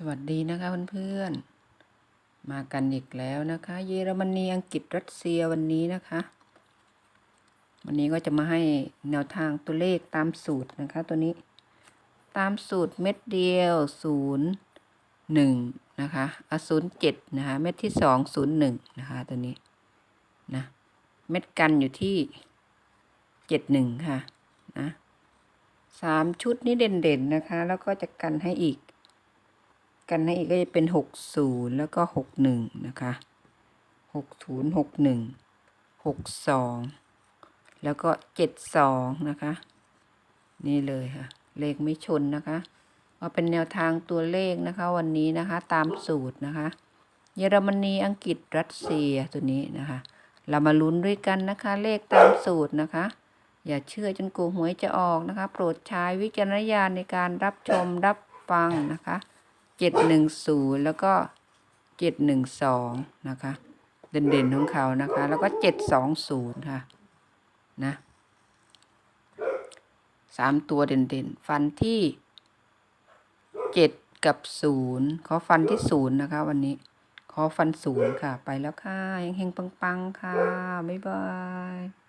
สวัสดีนะคะเพื่อนๆ มากันอีกแล้วนะคะ เยอรมนีอังกฤษรัสเซียวันนี้นะคะ วันนี้ก็จะมาให้แนวทางตัวเลขตามสูตรนะคะ ตัวนี้ ตามสูตรเม็ดเดียวศูนย์หนึ่งนะคะอะศูนย์เจ็ดนะคะ เม็ดที่สองศูนย์หนึ่งนะคะตัวนี้นะเม็ดกันอยู่ที่เจ็ดหนึ่งค่ะนะสามชุดนี้เด่นๆนะคะ แล้วก็จะกันให้อีก กันให้อีกก็จะเป็นหกศูนย์แล้วก็หกหนึ่งนะคะหกศูนย์หกหนึ่งหกสองแล้วก็เจ็ดสองนะคะ นี่เลยค่ะ เลขไม่ชนนะคะมาเป็นแนวทางตัวเลขนะคะ วันนี้นะคะตามสูตรนะคะ เยอรมนีอังกฤษรัสเซียตัวนี้นะคะ เรามาลุ้นด้วยกันนะคะ เลขตามสูตรนะคะ อย่าเชื่อจนกลัวหวยจะออกนะคะ โปรดใช้วิจารณญาณในการรับชมรับฟังนะคะ เจ็ดหนึ่งศูนย์แล้วก็เจ็ดหนึ่งสองนะคะ เด่นๆของเขานะคะ แล้วก็เจ็ดสองศูนย์ค่ะ นะสามตัวเด่นๆ ฟันที่เจ็ดกับศูนย์ขอฟันที่ศูนย์นะคะ วันนี้ ขอฟันศูนย์ค่ะ ไปแล้วค่ะเฮงๆปังๆ ค่ะ บ๊ายบาย